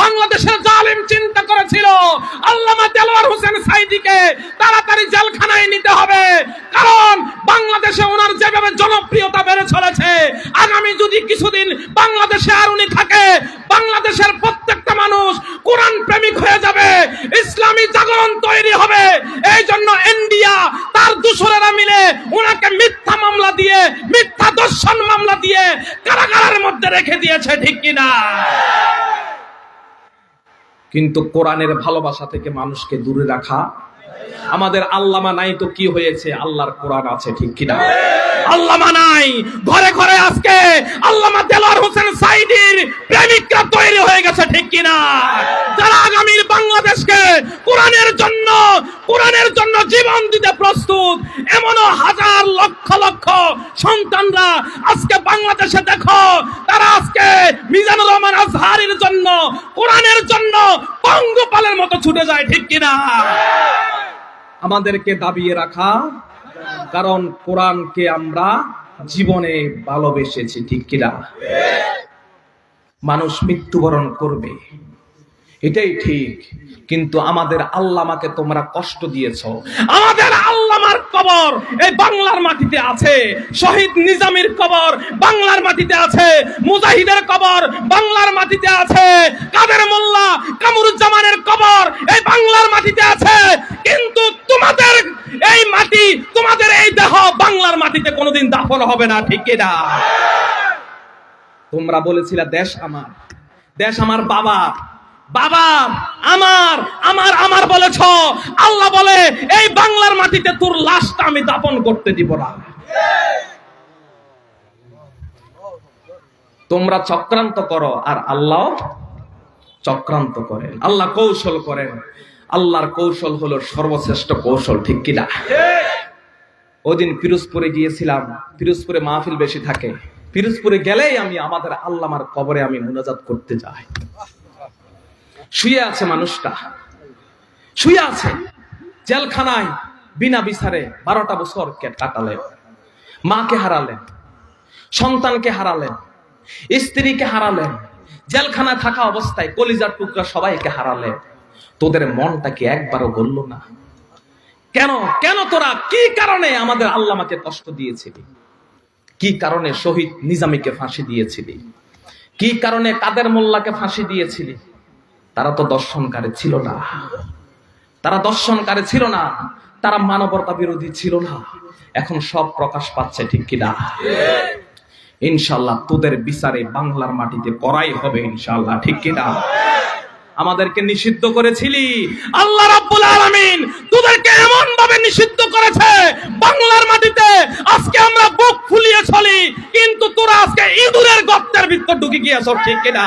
বাংলাদেশের জালিম চিন্তা করেছিল। আল্লামা দেলোয়ার হোসেন সাইদিকে তাড়াতাড়ি জেলখানায় নিতে হবে। কারণ বাংলাদেশে ওনার যেভাবে জনপ্রিয়তা বেড়ে চলেছে, আগামী যদি কিছুদিন বাংলাদেশে আর উনি থাকে, বাংলাদেশের প্রত্যেকটা মানুষ কোরআন প্রেমিক হয়ে যাবে, ইসলামী জাগরণ তৈরি হবে। এই জন্য ইন্ডিয়া তার দূষরেরা মিলে ওনাকে মিথ্যা মামলা দিয়ে, মিথ্যা দর্শন মামলা দিয়ে কারাগারের মধ্যে রেখে দিয়েছে, ঠিক কিনা? কিন্তু কোরআনের ভালোবাসা থেকে মানুষকে দূরে রাখা। আমাদের আল্লামা নাই তো কি হয়েছে? আল্লাহর কোরআন আছে ঠিক কিনা? আল্লামা নাই। ঘরে ঘরে আজকে আল্লামা দেলোয়ার হোসেন সাইদির প্রেমিকরা তৈরি হয়ে গেছে ঠিক কিনা? যারা আগামীর বাংলাদেশকে কোরআনের জন্য কোরআনের জন্য জীবন দিতে প্রস্তুত, এমনও হাজার লক্ষ লক্ষ সন্তানরা আজকে বাংলাদেশে দেখো, তারা আজকে মিজানুর রহমান আজহারির জন্য, কোরআনের জন্য পঙ্গপালের মতো ছুটে যায়, ঠিক কিনা? আমাদেরকে দাবিয়ে রাখা, কারণ কোরআনকে আমরা জীবনে ভালোবেসেছি, ঠিক কিনা? মানুষ মৃত্যুবরণ করবে। এটাই ঠিক। কিন্তু আমাদের আল্লামাকে তোমরা কষ্ট দিয়েছ। আমাদের আল্লামার কবর এই বাংলার মাটিতে আছে। শহীদ নিজামের কবর বাংলার মাটিতে আছে। মুজাহিদের কবর বাংলার মাটিতে আছে। কাদের মোল্লা কামরুজ্জামানের কবর এই বাংলার মাটিতে আছে। কিন্তু তোমাদের এই মাটি তোমাদের এই দেহ বাংলার মাটিতে কোনোদিন দাফন হবে না ঠিক না তোমরা বলেছিলে দেশ আমার। দেশ আমার বাবা। বাবা, আমার আমার আমার বলেছ। আল্লাহ বলে, এই বাংলার মাটিতে তোর লাশটা আমি দাপন করতে দিব না। তোমরা চক্রান্ত করো আর আল্লাহ চক্রান্ত করেন। আল্লাহ কৌশল করেন। আল্লাহর কৌশল হলো সর্বশ্রেষ্ঠ কৌশল, ঠিক কিনা ওদিন পিরোজপুরে গিয়েছিলাম। পিরোজপুরে মাহফিল বেশি থাকে। পিরোজপুরে গেলেই আমি আমাদের আল্লামার কবরে আমি মুনাজাত করতে যাই। শুয়ে আছে মানুষটা। শুয়ে আছে। জেলখানায় বিনা বিচারে বারোটা বছর কাটালেন মাকে হারালেন সন্তানকে হারালেন স্ত্রীকে হারালেন জেলখানা থাকা অবস্থায় কলিজার টুকরা সবাইকে হারালেন তোদের মনটা কি একবারও গলল না? কেন? কেন তোরা? কি কারণে আমাদের আল্লামাকে কষ্ট দিয়েছিলি? কি কারণে শহীদ নিজামীকে ফাঁসি দিয়েছিলি? কি কারণে কাদের মোল্লাকে ফাঁসি দিয়েছিলি? তারা তো দর্শনকারী ছিল না। তারা দর্শনকারী ছিল না, তারা মানবতা বিরোধী ছিল না। এখন সব প্রকাশ পাচ্ছে ঠিক কিনা? ইনশাল্লাহ তোদের বিচারে বাংলার মাটিতে করাই হবে ইনশাল্লাহ ঠিক কিনা? আমাদেরকে নিষিদ্ধ করেছিলি? আল্লাহ রাব্বুল আলামিন তোদেরকে এমন ভাবে নিষিদ্ধ করেছে, বাংলার মাটিতে আজকে আমরা বুক ফুলিয়ে চলি, কিন্তু তোরা আজকে ইঁদুরের গর্তের ভিতর ঢুকে গিয়েছ, ঠিক কিনা?